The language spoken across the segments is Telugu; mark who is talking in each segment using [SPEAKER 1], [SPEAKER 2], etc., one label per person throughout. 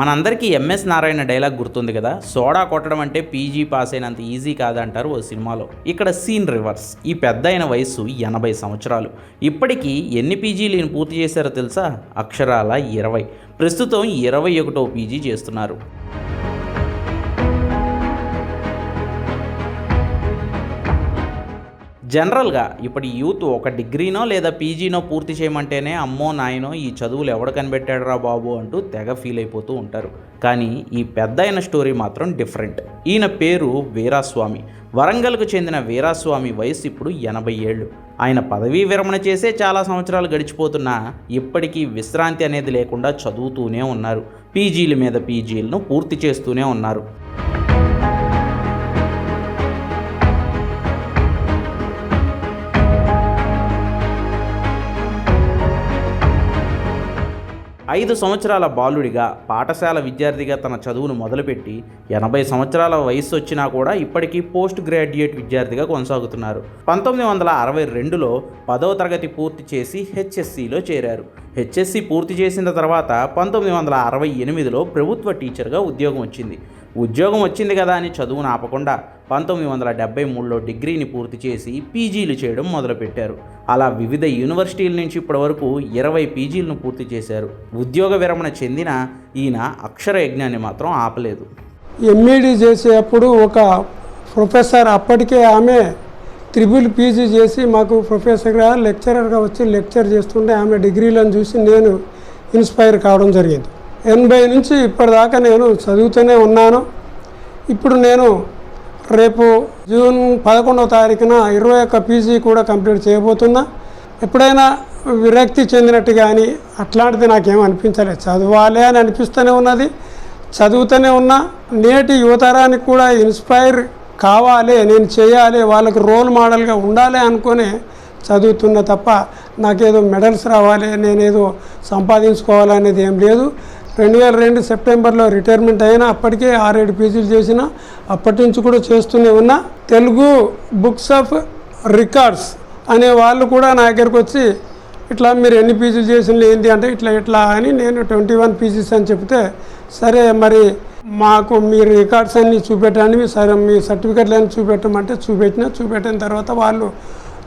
[SPEAKER 1] మనందరికీ ఎంఎస్ నారాయణ డైలాగ్ గుర్తుంది కదా? సోడా కొట్టడం అంటే పీజీ పాస్ అయినంత ఈజీ కాదంటారు ఓ సినిమాలో. ఇక్కడ సీన్ రివర్స్ ఈ పెద్ద అయిన వయసు ఎనభై సంవత్సరాలు. ఇప్పటికీ ఎన్ని పీజీలు ఈయన పూర్తి చేశారో తెలుసా? అక్షరాల ఇరవై. ప్రస్తుతం ఇరవై ఒకటో పీజీ చేస్తున్నారు. జనరల్గా ఇప్పటి యూత్ ఒక డిగ్రీనో లేదా పీజీనో పూర్తి చేయమంటేనే అమ్మో నాయనో ఈ చదువులు ఎవడ కనిపెట్టాడురా బాబు అంటూ తెగ ఫీల్ అయిపోతూ ఉంటారు. కానీ ఈ పెద్ద అయిన స్టోరీ మాత్రం డిఫరెంట్ ఈయన పేరు వీరాస్వామి. వరంగల్కు చెందిన వీరాస్వామి వయసు ఇప్పుడు ఎనభై ఏళ్ళు. ఆయన పదవీ విరమణ చేసే చాలా సంవత్సరాలు గడిచిపోతున్నా ఇప్పటికీ విశ్రాంతి అనేది లేకుండా చదువుతూనే ఉన్నారు. పీజీల మీద పీజీలను పూర్తి చేస్తూనే ఉన్నారు. ఐదు సంవత్సరాల బాలుడిగా పాఠశాల విద్యార్థిగా తన చదువును మొదలుపెట్టి ఎనభై సంవత్సరాల వయసు వచ్చినా కూడా ఇప్పటికీ పోస్ట్ గ్రాడ్యుయేట్ విద్యార్థిగా కొనసాగుతున్నారు. పంతొమ్మిది వందల అరవై రెండులో పదవ తరగతి పూర్తి చేసి హెచ్ఎస్సిలో చేరారు. హెచ్ఎస్సి పూర్తి చేసిన తర్వాత పంతొమ్మిది వందల అరవై ఎనిమిదిలో ప్రభుత్వ టీచర్గా ఉద్యోగం వచ్చింది. ఉద్యోగం వచ్చింది కదా అని చదువును ఆపకుండా పంతొమ్మిది వందల డెబ్బై మూడులో డిగ్రీని పూర్తి చేసి పీజీలు చేయడం మొదలుపెట్టారు. అలా వివిధ యూనివర్సిటీల నుంచి ఇప్పటివరకు ఇరవై పీజీలను పూర్తి చేశారు. ఉద్యోగ విరమణ చెందిన ఈయన అక్షర యజ్ఞాన్ని మాత్రం ఆపలేదు.
[SPEAKER 2] ఎంఈడి చేసేటప్పుడు ఒక ప్రొఫెసర్ అప్పటికే ఆమె త్రిబుల్ పీజీ చేసి మాకు ప్రొఫెసర్గా లెక్చరర్గా వచ్చి లెక్చర్ చేస్తుంటే ఆమె డిగ్రీలను చూసి నేను ఇన్స్పైర్ కావడం జరిగింది. ఎనభై నుంచి ఇప్పటిదాకా నేను చదువుతూనే ఉన్నాను. ఇప్పుడు నేను రేపు జూన్ పదకొండవ తారీఖున ఇరవై ఒక్క పీజీ కూడా కంప్లీట్ చేయబోతున్నా. ఎప్పుడైనా విరక్తి చెందినట్టు కానీ అట్లాంటిది నాకేం అనిపించలేదు. చదవాలి అని అనిపిస్తూనే ఉన్నది. చదువుతూనే ఉన్నా. నేటి యువతరానికి కూడా ఇన్స్పైర్ కావాలి నేను చేయాలి వాళ్ళకు రోల్ మోడల్గా ఉండాలి అనుకుని చదువుతున్న తప్ప నాకేదో మెడల్స్ రావాలి నేనేదో సంపాదించుకోవాలనేది ఏం లేదు. రెండు వేల రెండు సెప్టెంబర్లో రిటైర్మెంట్ అయినా అప్పటికే ఆరేడు పీజీలు చేసిన అప్పటి నుంచి కూడా చేస్తూనే ఉన్నా. తెలుగు బుక్స్ ఆఫ్ రికార్డ్స్ అనే వాళ్ళు కూడా నా దగ్గరకు వచ్చి ఇట్లా మీరు ఎన్ని పీజీలు చేసిన ఏంటి అంటే ఇట్లా ఇట్లా అని నేను ట్వంటీ వన్ పీజీస్ అని చెప్తే సరే మరి మాకు మీ రికార్డ్స్ అన్ని చూపెట్టండి సరే మీ సర్టిఫికెట్లు అన్ని చూపెట్టమంటే చూపెట్టిన చూపెట్టిన తర్వాత వాళ్ళు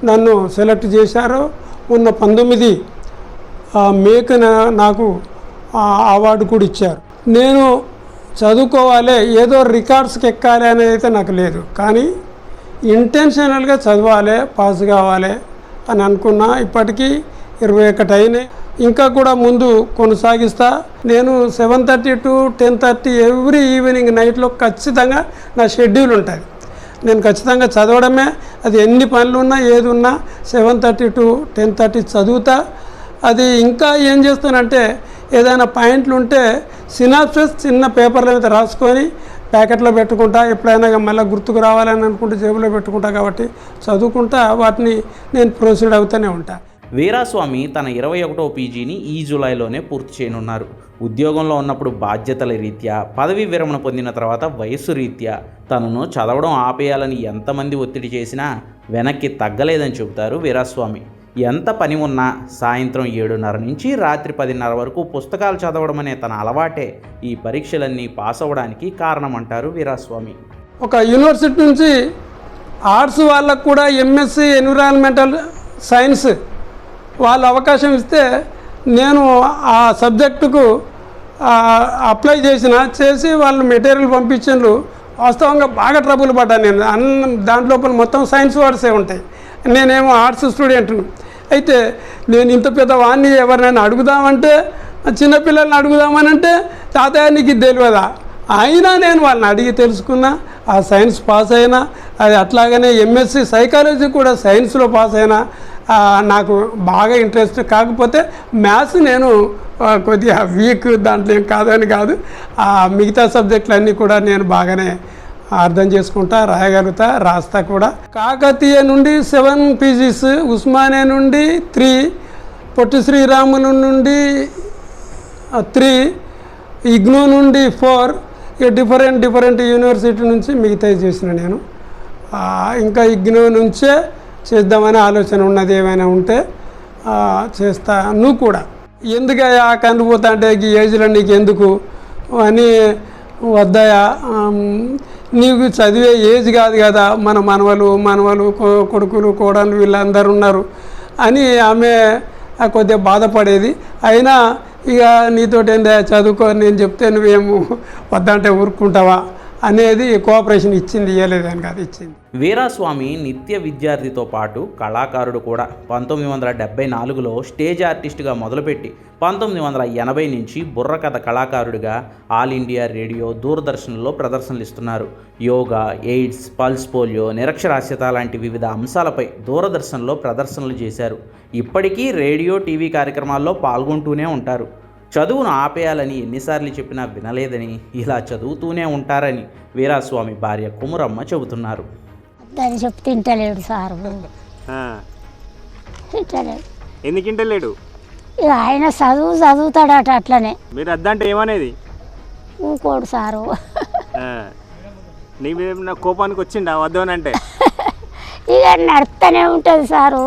[SPEAKER 2] నన్ను సెలెక్ట్ చేశారు. ఉన్న పంతొమ్మిది మేకు నాకు అవార్డు కూడా ఇచ్చారు. నేను చదువుకోవాలి ఏదో రికార్డ్స్కి ఎక్కాలి అనేది అయితే నాకు లేదు. కానీ ఇంటెన్షనల్గా చదవాలి పాస్ కావాలి అని అనుకున్నా. ఇప్పటికీ ఇరవై ఒకటి అయినాయి. ఇంకా కూడా ముందు కొనసాగిస్తా. నేను seven thirty to ten thirty every evening నైట్లో ఖచ్చితంగా నా షెడ్యూల్ ఉంటుంది. నేను ఖచ్చితంగా చదవడమే అది ఎన్ని పనులు ఉన్నా ఏది ఉన్నా seven thirty to ten thirty చదువుతా. అది ఇంకా ఏం చేస్తానంటే ఏదైనా పాయింట్లు ఉంటే సినాప్సెస్ చిన్న పేపర్ల మీద రాసుకొని ప్యాకెట్లో పెట్టుకుంటా. ఎప్పుడైనా మళ్ళీ గుర్తుకు రావాలని అనుకుంటే జేబులో పెట్టుకుంటా కాబట్టి చదువుకుంటా. వాటిని నేను ప్రొసీడ్ అవుతూనే ఉంటా.
[SPEAKER 1] వీరాస్వామి తన ఇరవై ఒకటో పీజీని ఈ జూలైలోనే పూర్తి చేయనున్నారు. ఉద్యోగంలో ఉన్నప్పుడు బాధ్యతల రీత్యా పదవీ విరమణ పొందిన తర్వాత వయస్సు రీత్యా తనను చదవడం ఆపేయాలని ఎంతమంది ఒత్తిడి చేసినా వెనక్కి తగ్గలేదని చెబుతారు వీరాస్వామి. ఎంత పని ఉన్నా సాయంత్రం ఏడున్నర నుంచి రాత్రి పదిన్నర వరకు పుస్తకాలు చదవడం అనే తన అలవాటే ఈ పరీక్షలన్నీ పాస్ అవ్వడానికి కారణమంటారు వీరాస్వామి.
[SPEAKER 2] ఒక యూనివర్సిటీ నుంచి ఆర్ట్స్ వాళ్ళకు కూడా ఎంఎస్సి ఎన్విరాన్మెంటల్ సైన్స్ వాళ్ళు అవకాశం ఇస్తే నేను ఆ సబ్జెక్టుకు అప్లై చేసిన చేసి వాళ్ళు మెటీరియల్ పంపించారు వాస్తవంగా బాగా ట్రబుల్ పడ్డాను నేను. అన్న దాంట్లోపల మొత్తం సైన్స్ వర్డ్సే ఉంటాయి. నేనేమో ఆర్ట్స్ స్టూడెంట్ను. అయితే నేను ఇంత పెద్ద వాణ్ణి ఎవరినైనా అడుగుదామంటే చిన్నపిల్లల్ని అడుగుదామనంటే తాతయ్య నీకు ఇది తెలియదా? అయినా నేను వాళ్ళని అడిగి తెలుసుకున్నా ఆ సైన్స్ పాస్ అయినా అది అట్లాగనే ఎంఎస్సి సైకాలజీ కూడా సైన్స్లో పాస్ అయినా నాకు బాగా ఇంట్రెస్ట్. కాకపోతే మ్యాథ్స్ నేను కొద్దిగా వీక్ దాంట్లో ఏం కాదని కాదు. ఆ మిగతా సబ్జెక్టులన్నీ కూడా నేను బాగానే అర్థం చేసుకుంటా రాయగలుగుతా రాస్తా కూడా. కాకతీయ నుండి సెవెన్ పీజీస్ ఉస్మానియా నుండి త్రీ పొట్టి శ్రీరాములు నుండి త్రీ ఇగ్నో నుండి ఫోర్ ఇక డిఫరెంట్ డిఫరెంట్ యూనివర్సిటీ నుంచి మిగతా చేసిన నేను. ఇంకా ఇగ్నో నుంచే చేద్దామనే ఆలోచన ఉన్నది ఏమైనా ఉంటే చేస్తాను నువ్వు కూడా. ఎందుకయ్యా కనుపోతా అంటే ఈ ఏజ్లో నీకు ఎందుకు? అని వద్దయా నీకు చదివే ఏజ్ కాదు కదా మన మనవలు మనవలు కొడుకులు కోడలు వీళ్ళందరూ ఉన్నారు అని ఆమె కొద్దిగా బాధపడేది. అయినా ఇక నీతోటి ఏందా చదువుకో నేను చెప్తే నువ్వేమో వద్దంటే ఊరుకుంటావా? అనేది కోఆపరేషన్ ఇచ్చింది ఇవ్వలేదని కాదు ఇచ్చింది.
[SPEAKER 1] వీరాస్వామి నిత్య విద్యార్థితో పాటు కళాకారుడు కూడా పంతొమ్మిది వందల డెబ్బై నాలుగులో స్టేజ్ ఆర్టిస్టుగా మొదలుపెట్టి పంతొమ్మిది వందల ఎనభై నుంచి బుర్రకథ కళాకారుడిగా ఆల్ ఇండియా రేడియో దూరదర్శన్లో ప్రదర్శనలు ఇస్తున్నారు యోగా ఎయిడ్స్ పల్స్ పోలియో నిరక్షరాస్యత లాంటి వివిధ అంశాలపై దూరదర్శన్లో ప్రదర్శనలు చేశారు. ఇప్పటికీ రేడియో టీవీ కార్యక్రమాల్లో పాల్గొంటూనే ఉంటారు. చదువును ఆపేయాలని ఎన్నిసార్లు చెప్పినా వినలేదని ఇలా చదువుతూనే ఉంటారని వీరాస్వామి భార్య కుమురమ్మ చెబుతున్నారు.
[SPEAKER 3] దాన్ని చెప్పి తింటలేడు సారు
[SPEAKER 4] ఆ,
[SPEAKER 3] తింటలేడు.
[SPEAKER 4] ఎందుకు ఇంటలేడు
[SPEAKER 3] ఇక ఆయన చదువు చదువుతాడట అట్లనే.
[SPEAKER 4] మీరు అద్దంటే ఏమనేది?
[SPEAKER 3] ఊకోడు సారు.
[SPEAKER 4] ఆ, నీ మీద కోపానికి వచ్చిండా వద్దోనంటే
[SPEAKER 3] ఇక నడుస్తూనే ఉంటుంది సారు.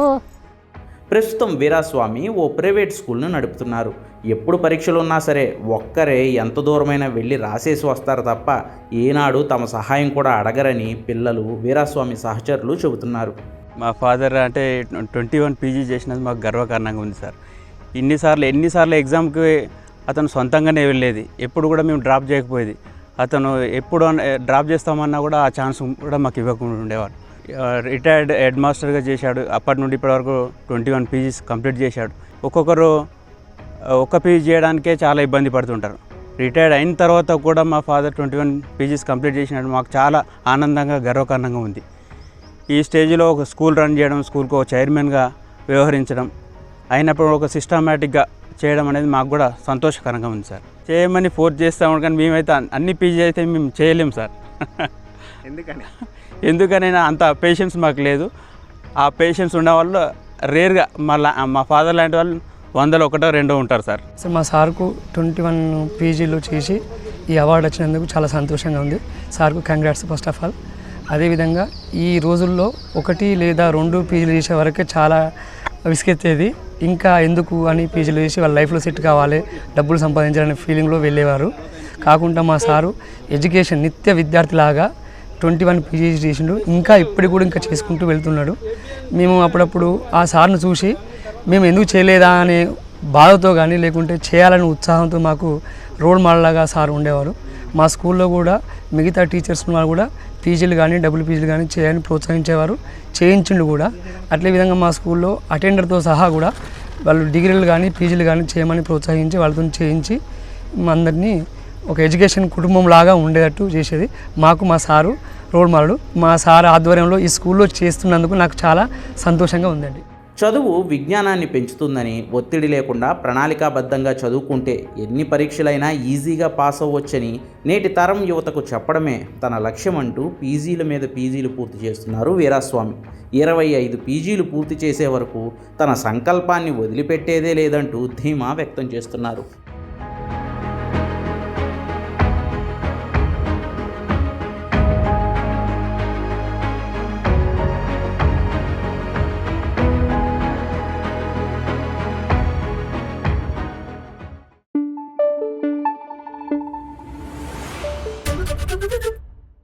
[SPEAKER 1] ప్రస్తుతం వీరాస్వామి ఓ ప్రైవేట్ స్కూల్ను నడుపుతున్నారు. ఎప్పుడు పరీక్షలు ఉన్నా సరే ఒక్కరే ఎంత దూరమైనా వెళ్ళి రాసేసి వస్తారు తప్ప ఏనాడు తమ సహాయం కూడా అడగరని పిల్లలు వీరాస్వామి సహచరులు చెబుతున్నారు.
[SPEAKER 5] మా ఫాదర్ అంటే ట్వంటీ వన్ పీజీ చేసినది మాకు గర్వకారణంగా ఉంది సార్. ఇన్నిసార్లు ఎన్నిసార్లు ఎగ్జామ్కి అతను సొంతంగానే వెళ్ళేది. ఎప్పుడు కూడా మేము డ్రాప్ చేయకపోయేది. అతను ఎప్పుడు డ్రాప్ చేస్తామన్నా కూడా ఆ ఛాన్స్ కూడా మాకు ఇవ్వకుండా ఉండేవాడు రిటైర్డ్ హెడ్ మాస్టర్గా చేశాడు. అప్పటి నుండి ఇప్పటివరకు ట్వంటీ వన్ పీజీస్ కంప్లీట్ చేశాడు. ఒక్కొక్కరు ఒక్క పీజీ చేయడానికే చాలా ఇబ్బంది పడుతుంటారు. రిటైర్డ్ అయిన తర్వాత కూడా మా father twenty one PGs complete చేసినట్టు మాకు చాలా ఆనందంగా గర్వకారణంగా ఉంది. ఈ స్టేజ్లో ఒక స్కూల్ రన్ చేయడం స్కూల్కి ఒక చైర్మన్గా వ్యవహరించడం అయినప్పుడు ఒక సిస్టమేటిక్గా చేయడం అనేది మాకు కూడా సంతోషకరంగా ఉంది సార్. చేయమని ఫోర్స్ చేస్తాము కానీ మేమైతే అన్ని పీజీ అయితే మేము చేయలేము సార్.
[SPEAKER 4] ఎందుకని?
[SPEAKER 5] ఎందుకనైనా అంత పేషెన్స్ మాకు లేదు. ఆ పేషెన్స్ ఉన్న వాళ్ళు రేర్గా మళ్ళా మా ఫాదర్ లాంటి వాళ్ళు వందలు ఒకటో రెండో ఉంటారు సార్.
[SPEAKER 6] సో మా సార్కు ట్వంటీ వన్ పీజీలు చేసి ఈ అవార్డు వచ్చినందుకు చాలా సంతోషంగా ఉంది. సార్కు కంగ్రాట్స్ ఫస్ట్ ఆఫ్ ఆల్ అదేవిధంగా ఈ రోజుల్లో ఒకటి లేదా రెండు పీజీలు చేసే వరకే చాలా విసిగెత్తేది. ఇంకా ఎందుకు అని పీజీలు చేసి వాళ్ళ లైఫ్లో సెట్ కావాలి డబ్బులు సంపాదించాలనే ఫీలింగ్లో వెళ్ళేవారు. కాకుండా మా సారు ఎడ్యుకేషన్ నిత్య విద్యార్థిలాగా ట్వంటీ వన్ పీజీ చేసిండు. ఇంకా ఇప్పటికి కూడా ఇంకా చేసుకుంటూ వెళ్తున్నాడు. మేము అప్పుడప్పుడు ఆ సార్ను చూసి మేము ఎందుకు చేయలేదా అనే బాధతో కానీ లేకుంటే చేయాలనే ఉత్సాహంతో మాకు రోల్ మోడల్గా సార్ ఉండేవారు. మా స్కూల్లో కూడా మిగతా టీచర్స్ వాళ్ళు కూడా పీజీలు కానీ డబుల్ పీజీలు కానీ చేయని ప్రోత్సహించేవారు చేయించిండు కూడా. అట్లే విధంగా మా స్కూల్లో అటెండర్తో సహా కూడా వాళ్ళు డిగ్రీలు కానీ పీజీలు కానీ చేయమని ప్రోత్సహించి వాళ్ళతో చేయించి మా అందరినీ ఒక ఎడ్యుకేషన్ కుటుంబం లాగా ఉండేటట్టు చేసేది. మాకు మా సారు రోల్ మోడల్. మా సార్ ఆధ్వర్యంలో ఈ స్కూల్లో చేస్తున్నందుకు నాకు చాలా సంతోషంగా ఉందండి.
[SPEAKER 1] చదువు విజ్ఞానాన్ని పెంచుతుందని ఒత్తిడి లేకుండా ప్రణాళికాబద్ధంగా చదువుకుంటే ఎన్ని పరీక్షలైనా ఈజీగా పాస్ అవ్వచ్చని నేటి తరం యువతకు చెప్పడమే తన లక్ష్యం అంటూ పీజీల మీద పీజీలు పూర్తి చేస్తున్నారు వీరాస్వామి. ఇరవై ఐదు పీజీలు పూర్తి చేసే వరకు తన సంకల్పాన్ని వదిలిపెట్టేదే లేదంటూ ధీమా వ్యక్తం చేస్తున్నారు.